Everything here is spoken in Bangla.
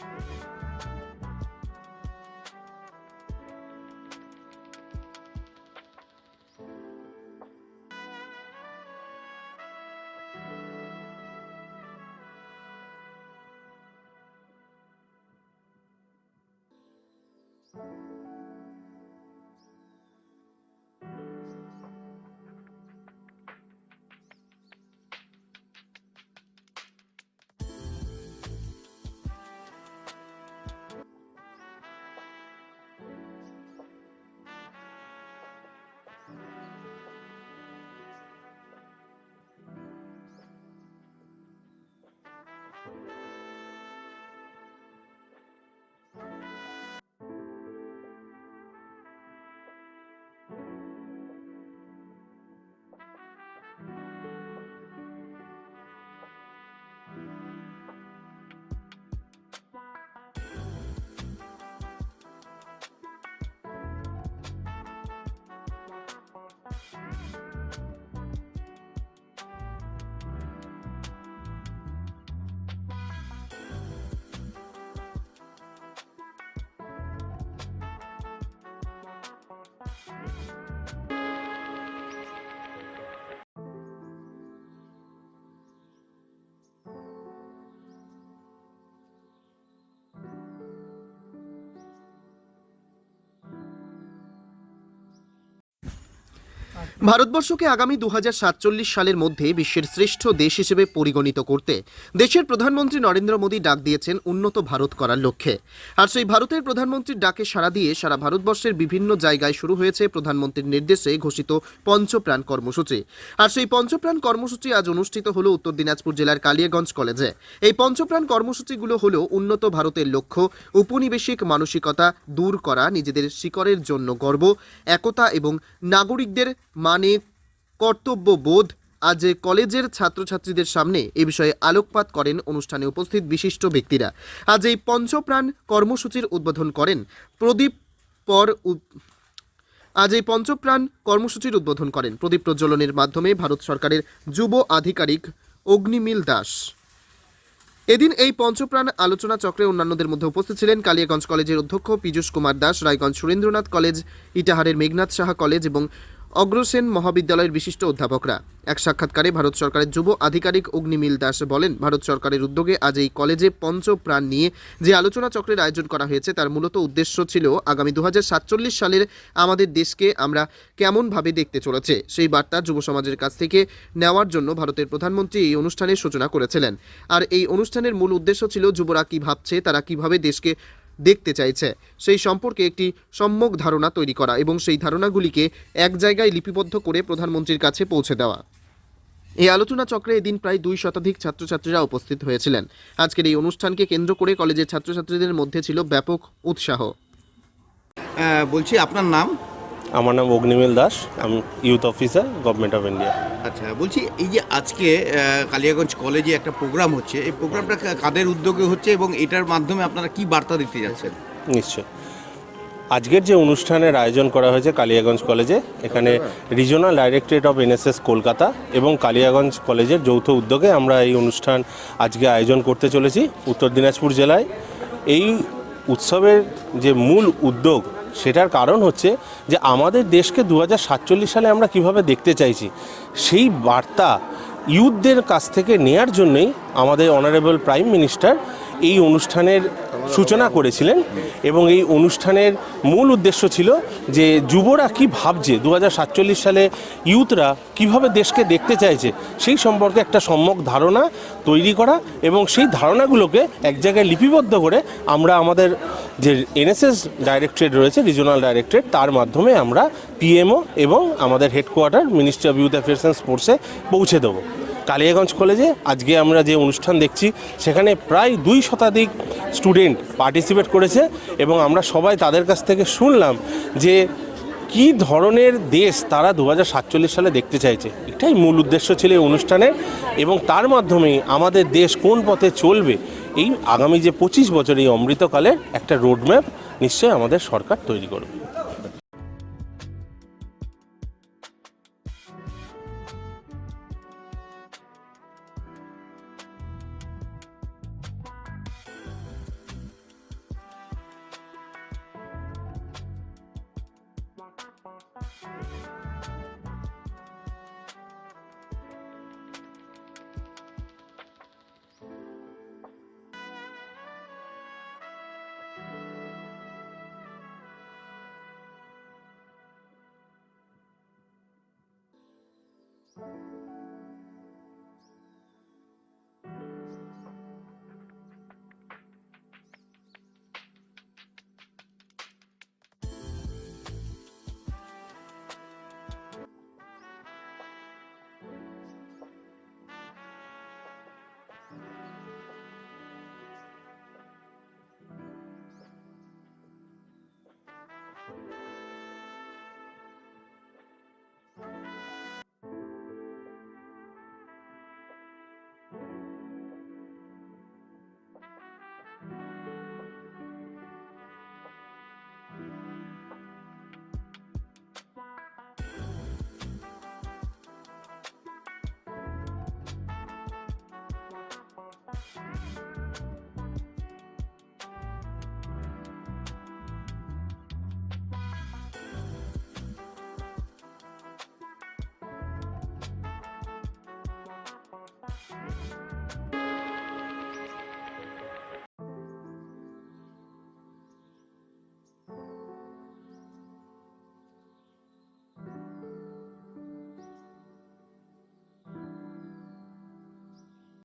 Thank you. ভারতবর্ষকে আগামী দু হাজার সাতচল্লিশ সালের মধ্যে বিশ্বের শ্রেষ্ঠ দেশ হিসেবে পরিগণিত করতে দেশের প্রধানমন্ত্রী নরেন্দ্র মোদী ডাক দিয়েছেন উন্নত ভারত করার লক্ষ্যে। আর সেই ভারতের প্রধানমন্ত্রীর ডাকে সাড়া দিয়ে সারা ভারতবর্ষের বিভিন্ন জায়গায় শুরু হয়েছে প্রধানমন্ত্রীর নির্দেশে ঘোষিত পঞ্চপ্রাণ কর্মসূচি। আর সেই পঞ্চপ্রাণ কর্মসূচি আজ অনুষ্ঠিত হল উত্তর দিনাজপুর জেলার কালিয়াগঞ্জ কলেজে। এই পঞ্চপ্রাণ কর্মসূচিগুলো হল উন্নত ভারতের লক্ষ্য উপনিবেশিক মানসিকতা দূর করা, নিজেদের শিকড়ের জন্য গর্ব, একতা এবং নাগরিকদের মানে কর্তব্যবোধ। আজ কলেজের ছাত্রছাত্রীদের সামনে এ বিষয়ে আলোকপাত করেন অনুষ্ঠানে উপস্থিত বিশিষ্ট ব্যক্তিরা। আজ এই পঞ্চপ্রাণ কর্মসূচির উদ্বোধন করেন প্রদীপ পর আজ এই পঞ্চপ্রাণ কর্মসূচির উদ্বোধন করেন প্রদীপ প্রজ্বলনের মাধ্যমে ভারত সরকারের যুব আধিকারিক অগ্নিমিল দাস। এদিন এই পঞ্চপ্রাণ আলোচনা চক্রে অন্যান্যদের মধ্যে উপস্থিত ছিলেন কালিয়াগঞ্জ কলেজের অধ্যক্ষ পীযুষ কুমার দাস, রায়গঞ্জ সুরেন্দ্রনাথ কলেজ, ইটাহারের মেঘনাথ সাহা কলেজ এবং অগ্রসেন মহাবিদ্যালয়ের বিশিষ্ট অধ্যাপকরা। এক সাক্ষাৎকারে ভারত সরকারের যুব আধিকারিক অগ্নিমিল দাস বলেন, ভারত সরকারের উদ্যোগে আজ এই কলেজে পঞ্চপ্রাণ নিয়ে যে আলোচনা চক্রের আয়োজন করা হয়েছে, তার মূলত উদ্দেশ্য ছিল আগামী দু হাজার সাতচল্লিশ সালের আমাদের দেশকে আমরা কেমনভাবে দেখতে চলেছে। সেই বার্তা যুব সমাজের কাছ থেকে নেওয়ার জন্য ভারতের প্রধানমন্ত্রী এই অনুষ্ঠানের সূচনা করেছিলেন। আর এই অনুষ্ঠানের মূল উদ্দেশ্য ছিল যুবরা কী ভাবছে, তারা কীভাবে দেশকে দেখতে চাইছে। সেই সম্পর্কে একটি সম্যক ধারণা তৈরি করা এবং সেই ধারণাগুলিকে এক জায়গায় লিপিবদ্ধ করে প্রধানমন্ত্রীর কাছে পৌঁছে দেওয়া। এই আলোচনা চক্রে এদিন প্রায় দুই শতাধিক ছাত্রছাত্রীরা উপস্থিত হয়েছিলেন। আজকের এই অনুষ্ঠানকে কেন্দ্র করে কলেজের ছাত্রছাত্রীদের মধ্যে ছিল ব্যাপক উৎসাহ। বলছি, আপনার নাম? আমার নাম অগ্নিমিল দাস আমি youth officer government of India আচ্ছা বলছি এই যে আজকে কালিয়াগঞ্জ কলেজে একটা প্রোগ্রাম হচ্ছে এই প্রোগ্রামটা কাদের উদ্যোগে হচ্ছে এবং এটার মাধ্যমে আপনারা কি বার্তা দিতে যাচ্ছেন? নিশ্চয়। আজকের যে অনুষ্ঠানের আয়োজন করা হয়েছে কালিয়াগঞ্জ কলেজে এখানে regional directorate of NSS Kolkata এবং কালিয়াগঞ্জ কলেজের যৌথ উদ্যোগে আমরা এই অনুষ্ঠান আজকে আয়োজন করতে চলেছি উত্তর দিনাজপুর জেলায়। এই উৎসবের যে মূল উদ্যোগ সেটার কারণ হচ্ছে যে আমাদের দেশকে দু হাজার সাতচল্লিশ সালে আমরা কীভাবে দেখতে চাইছি, সেই বার্তা ইউথদের কাছ থেকে নেয়ার জন্যই আমাদের অনারেবল প্রাইম মিনিস্টার এই অনুষ্ঠানের সূচনা করেছিলেন এবং এই অনুষ্ঠানের মূল উদ্দেশ্য ছিল যে যুবরা কি ভাবছে দু হাজার সাতচল্লিশ সালে ইউথরা কীভাবে দেশকে দেখতে চাইছে, সেই সম্পর্কে একটা সম্যক ধারণা তৈরি করা এবং সেই ধারণাগুলোকে এক জায়গায় লিপিবদ্ধ করে আমরা আমাদের যে এনএসএস ডাইরেক্টরেট রয়েছে রিজনাল ডাইরেক্টরেট, তার মাধ্যমে আমরা পিএমও এবং আমাদের headquarter, ministry of youth affairs and স্পোর্টসে পৌঁছে দেবো। কালিয়াগঞ্জ কলেজে আজকে আমরা যে অনুষ্ঠান দেখছি, সেখানে প্রায় দুই শতাধিক স্টুডেন্ট পার্টিসিপেট করেছে এবং আমরা সবাই তাদের কাছ থেকে শুনলাম যে কি ধরনের দেশ তারা দু হাজার সাতচল্লিশ সালে দেখতে চাইছে। এটাই মূল উদ্দেশ্য ছিল এই অনুষ্ঠানের এবং তার মাধ্যমেই আমাদের দেশ কোন পথে চলবে, এই আগামী যে পঁচিশ বছর এই অমৃতকালের একটা রোডম্যাপ নিশ্চয়ই আমাদের সরকার তৈরি করবে।